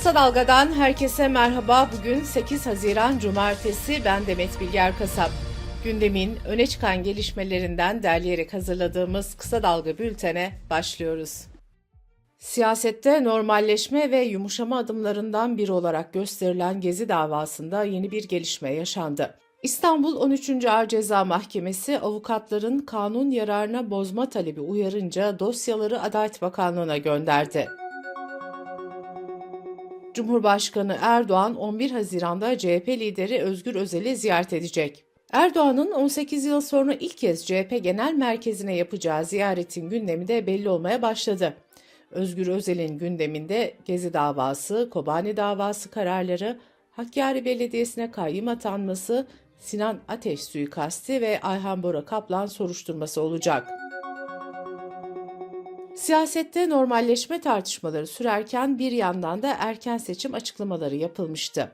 Kısa Dalga'dan herkese merhaba. Bugün 8 Haziran Cumartesi. Ben Demet Bilger Kasap. Gündemin öne çıkan gelişmelerinden derleyerek hazırladığımız Kısa Dalga bültene başlıyoruz. Siyasette normalleşme ve yumuşama adımlarından biri olarak gösterilen Gezi davasında yeni bir gelişme yaşandı. İstanbul 13. Ağır Ceza Mahkemesi avukatların kanun yararına bozma talebi uyarınca dosyaları Adalet Bakanlığı'na gönderdi. Cumhurbaşkanı Erdoğan 11 Haziran'da CHP lideri Özgür Özel'i ziyaret edecek. Erdoğan'ın 18 yıl sonra ilk kez CHP Genel Merkezi'ne yapacağı ziyaretin gündemi de belli olmaya başladı. Özgür Özel'in gündeminde Gezi davası, Kobani davası kararları, Hakkari Belediyesi'ne kayyım atanması, Sinan Ateş suikasti ve Ayhan Bora Kaplan soruşturması olacak. Siyasette normalleşme tartışmaları sürerken bir yandan da erken seçim açıklamaları yapılmıştı.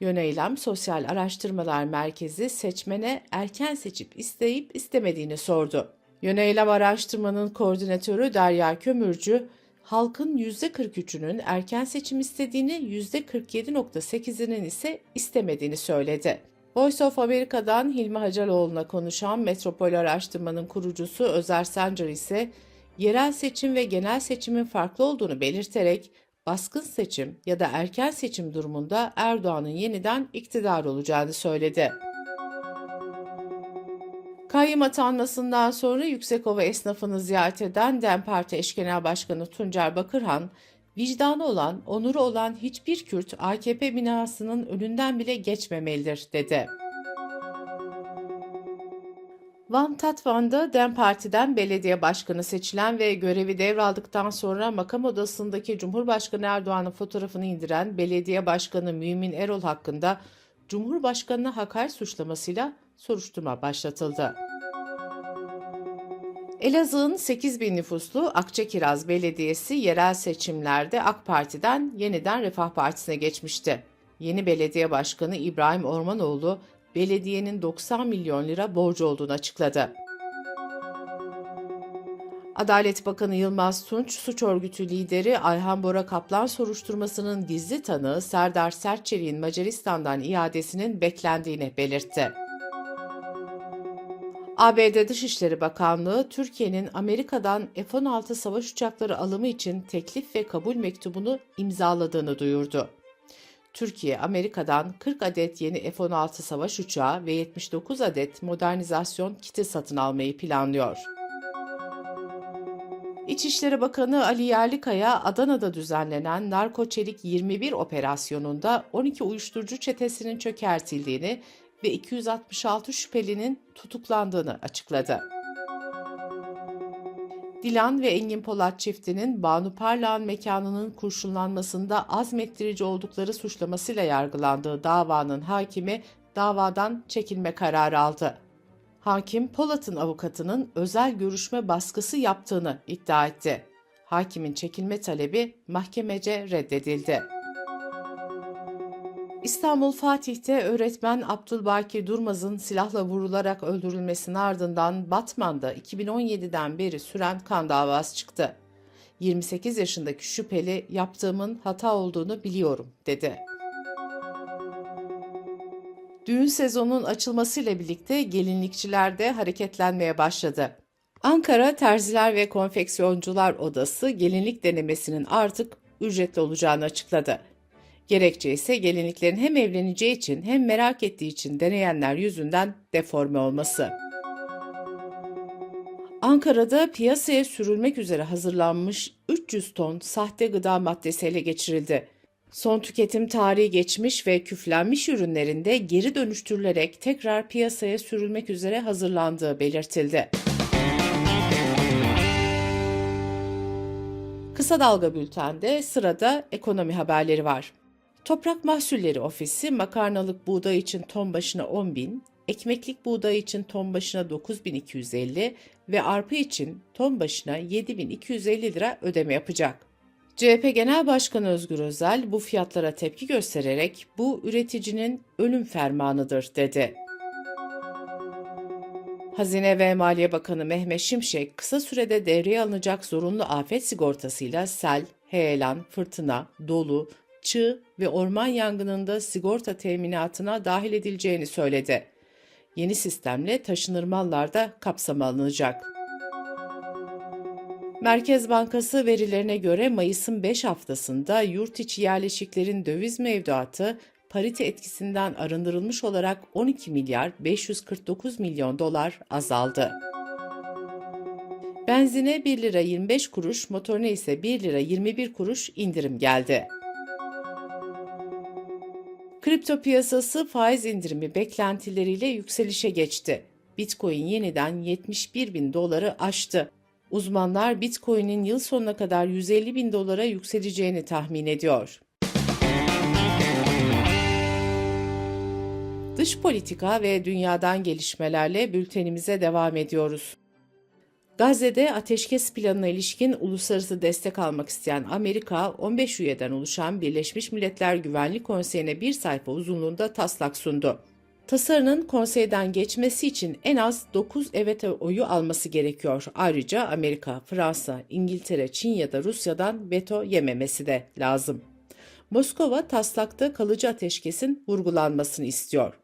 Yöneylem Sosyal Araştırmalar Merkezi seçmene erken seçip isteyip istemediğini sordu. Yöneylem araştırmanın koordinatörü Derya Kömürcü, halkın %43'ünün erken seçim istediğini, %47.8'inin ise istemediğini söyledi. Voice of America'dan Hilmi Hacaloğlu'na konuşan Metropol Araştırma'nın kurucusu Özer Sancar ise yerel seçim ve genel seçimin farklı olduğunu belirterek baskın seçim ya da erken seçim durumunda Erdoğan'ın yeniden iktidar olacağını söyledi. Kayyım atanmasından sonra Yüksekova esnafını ziyaret eden DEM Parti Eş Genel Başkanı Tuncer Bakırhan, vicdanı olan, onuru olan hiçbir Kürt AKP binasının önünden bile geçmemelidir dedi. Van Tatvan'da DEM Parti'den belediye başkanı seçilen ve görevi devraldıktan sonra makam odasındaki Cumhurbaşkanı Erdoğan'ın fotoğrafını indiren belediye başkanı Mümin Erol hakkında Cumhurbaşkanı'na hakaret suçlamasıyla soruşturma başlatıldı. Elazığ'ın 8 bin nüfuslu Akçakiraz Belediyesi yerel seçimlerde AK Parti'den yeniden Refah Partisi'ne geçmişti. Yeni belediye başkanı İbrahim Ormanoğlu, belediyenin 90 milyon lira borcu olduğunu açıkladı. Adalet Bakanı Yılmaz Tunç, suç örgütü lideri Ayhan Bora Kaplan soruşturmasının gizli tanığı Serdar Sertçelik'in Macaristan'dan iadesinin beklendiğini belirtti. ABD Dışişleri Bakanlığı, Türkiye'nin Amerika'dan F-16 savaş uçakları alımı için teklif ve kabul mektubunu imzaladığını duyurdu. Türkiye, Amerika'dan 40 adet yeni F-16 savaş uçağı ve 79 adet modernizasyon kiti satın almayı planlıyor. İçişleri Bakanı Ali Yerlikaya, Adana'da düzenlenen Narkoçelik 21 operasyonunda 12 uyuşturucu çetesinin çökertildiğini ve 266 şüphelinin tutuklandığını açıkladı. Dilan ve Engin Polat çiftinin Banu Parlağan mekanının kurşunlanmasında azmettirici oldukları suçlamasıyla yargılandığı davanın hakimi davadan çekilme kararı aldı. Hakim Polat'ın avukatının özel görüşme baskısı yaptığını iddia etti. Hakimin çekilme talebi mahkemece reddedildi. İstanbul Fatih'te öğretmen Abdülbaki Durmaz'ın silahla vurularak öldürülmesinin ardından Batman'da 2017'den beri süren kan davası çıktı. 28 yaşındaki şüpheli yaptığımın hata olduğunu biliyorum dedi. Düğün sezonunun açılmasıyla birlikte gelinlikçiler de hareketlenmeye başladı. Ankara Terziler ve Konfeksiyoncular Odası gelinlik denemesinin artık ücretli olacağını açıkladı. Gerekçe ise gelinliklerin hem evleneceği için hem merak ettiği için deneyenler yüzünden deforme olması. Ankara'da piyasaya sürülmek üzere hazırlanmış 300 ton sahte gıda maddesi ele geçirildi. Son tüketim tarihi geçmiş ve küflenmiş ürünlerinde geri dönüştürülerek tekrar piyasaya sürülmek üzere hazırlandığı belirtildi. Kısa Dalga Bülten'de sırada ekonomi haberleri var. Toprak Mahsulleri Ofisi makarnalık buğday için ton başına 10 bin, ekmeklik buğday için ton başına 9250 ve arpa için ton başına 7250 lira ödeme yapacak. CHP Genel Başkanı Özgür Özel bu fiyatlara tepki göstererek bu üreticinin ölüm fermanıdır dedi. Hazine ve Maliye Bakanı Mehmet Şimşek kısa sürede devreye alınacak zorunlu afet sigortasıyla sel, heyelan, fırtına, dolu, çığ ve orman yangınında sigorta teminatına dahil edileceğini söyledi. Yeni sistemle taşınır mallar da kapsama alınacak. Merkez Bankası verilerine göre Mayıs'ın 5 haftasında yurt içi yerleşiklerin döviz mevduatı parite etkisinden arındırılmış olarak 12 milyar 549 milyon dolar azaldı. Benzine 1 lira 25 kuruş, motorine ise 1 lira 21 kuruş indirim geldi. Kripto piyasası faiz indirimi beklentileriyle yükselişe geçti. Bitcoin yeniden 71 bin doları aştı. Uzmanlar Bitcoin'in yıl sonuna kadar 150 bin dolara yükseleceğini tahmin ediyor. Dış politika ve dünyadan gelişmelerle bültenimize devam ediyoruz. Gazze'de ateşkes planına ilişkin uluslararası destek almak isteyen Amerika, 15 üyeden oluşan Birleşmiş Milletler Güvenlik Konseyi'ne bir sayfa uzunluğunda taslak sundu. Tasarının konseyden geçmesi için en az 9 evet oyu alması gerekiyor. Ayrıca Amerika, Fransa, İngiltere, Çin ya da Rusya'dan veto yememesi de lazım. Moskova taslakta kalıcı ateşkesin vurgulanmasını istiyor.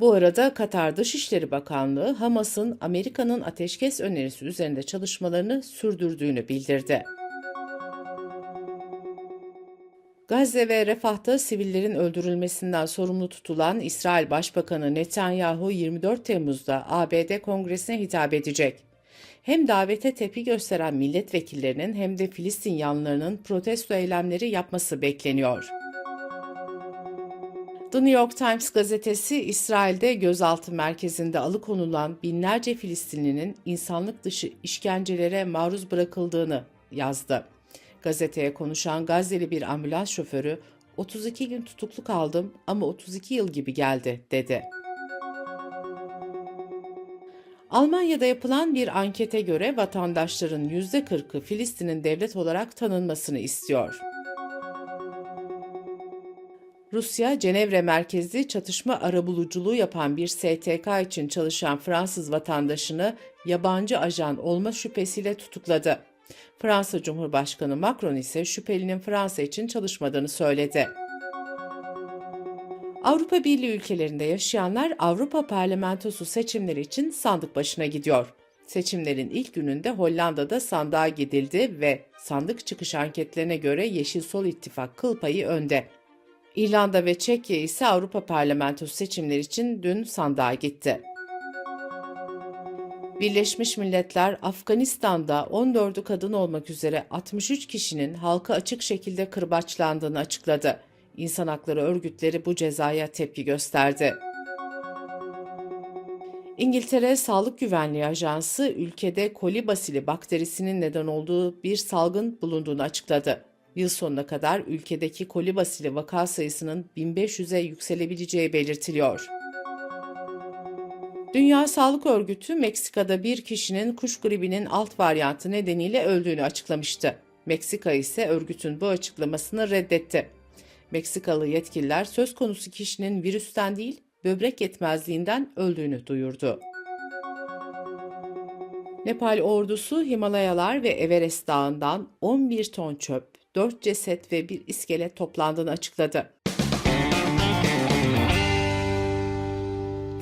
Bu arada Katar Dışişleri Bakanlığı Hamas'ın Amerika'nın ateşkes önerisi üzerinde çalışmalarını sürdürdüğünü bildirdi. Gazze ve Refah'ta sivillerin öldürülmesinden sorumlu tutulan İsrail Başbakanı Netanyahu 24 Temmuz'da ABD Kongresi'ne hitap edecek. Hem davete tepki gösteren milletvekillerinin hem de Filistin yanlarının protesto eylemleri yapması bekleniyor. The New York Times gazetesi İsrail'de gözaltı merkezinde alıkonulan binlerce Filistinlinin insanlık dışı işkencelere maruz bırakıldığını yazdı. Gazeteye konuşan Gazze'li bir ambulans şoförü 32 gün tutuklu kaldım ama 32 yıl gibi geldi dedi. Almanya'da yapılan bir ankete göre vatandaşların %40'ı Filistin'in devlet olarak tanınmasını istiyor. Rusya, Cenevre merkezli çatışma arabuluculuğu yapan bir STK için çalışan Fransız vatandaşını yabancı ajan olma şüphesiyle tutukladı. Fransa Cumhurbaşkanı Macron ise şüphelinin Fransa için çalışmadığını söyledi. Avrupa Birliği ülkelerinde yaşayanlar Avrupa Parlamentosu seçimleri için sandık başına gidiyor. Seçimlerin ilk gününde Hollanda'da sandığa gidildi ve sandık çıkış anketlerine göre Yeşil Sol İttifak kıl payı önde. İrlanda ve Çekya ise Avrupa Parlamentosu seçimleri için dün sandığa gitti. Birleşmiş Milletler Afganistan'da 14'ü kadın olmak üzere 63 kişinin halka açık şekilde kırbaçlandığını açıkladı. İnsan hakları örgütleri bu cezaya tepki gösterdi. İngiltere Sağlık Güvenliği Ajansı ülkede koli basili bakterisinin neden olduğu bir salgın bulunduğunu açıkladı. Yıl sonuna kadar ülkedeki koli basili vaka sayısının 1500'e yükselebileceği belirtiliyor. Dünya Sağlık Örgütü Meksika'da bir kişinin kuş gribinin alt varyantı nedeniyle öldüğünü açıklamıştı. Meksika ise örgütün bu açıklamasını reddetti. Meksikalı yetkililer söz konusu kişinin virüsten değil, böbrek yetmezliğinden öldüğünü duyurdu. Nepal ordusu Himalayalar ve Everest Dağı'ndan 11 ton çöp, 4 ceset ve bir iskelet toplandığını açıkladı.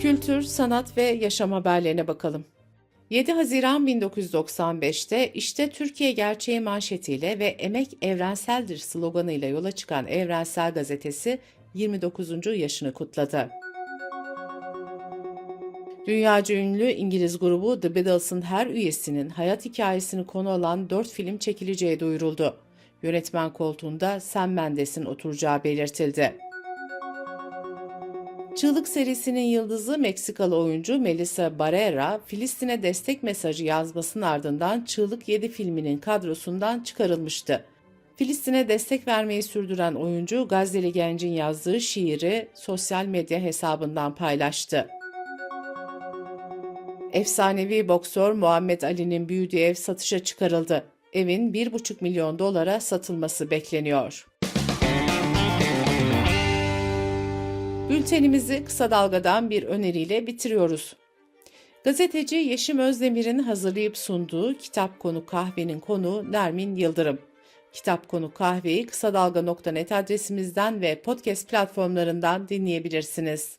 Kültür, sanat ve yaşam haberlerine bakalım. 7 Haziran 1995'te işte Türkiye gerçeği manşetiyle ve emek evrenseldir sloganıyla yola çıkan Evrensel Gazetesi 29. yaşını kutladı. Dünyaca ünlü İngiliz grubu The Beatles'ın her üyesinin hayat hikayesini konu alan 4 film çekileceği duyuruldu. Yönetmen koltuğunda Sam Mendes'in oturacağı belirtildi. Çığlık serisinin yıldızı Meksikalı oyuncu Melissa Barrera, Filistin'e destek mesajı yazmasının ardından Çığlık 7 filminin kadrosundan çıkarılmıştı. Filistin'e destek vermeyi sürdüren oyuncu Gazze'li gencin yazdığı şiiri sosyal medya hesabından paylaştı. Efsanevi boksör Muhammed Ali'nin büyüdüğü ev satışa çıkarıldı. Evin 1,5 milyon dolara satılması bekleniyor. Bültenimizi kısa dalgadan bir öneriyle bitiriyoruz. Gazeteci Yeşim Özdemir'in hazırlayıp sunduğu kitap konu kahvenin konu Nermin Yıldırım. Kitap Konu Kahveyi kısa dalga.net adresimizden ve podcast platformlarından dinleyebilirsiniz.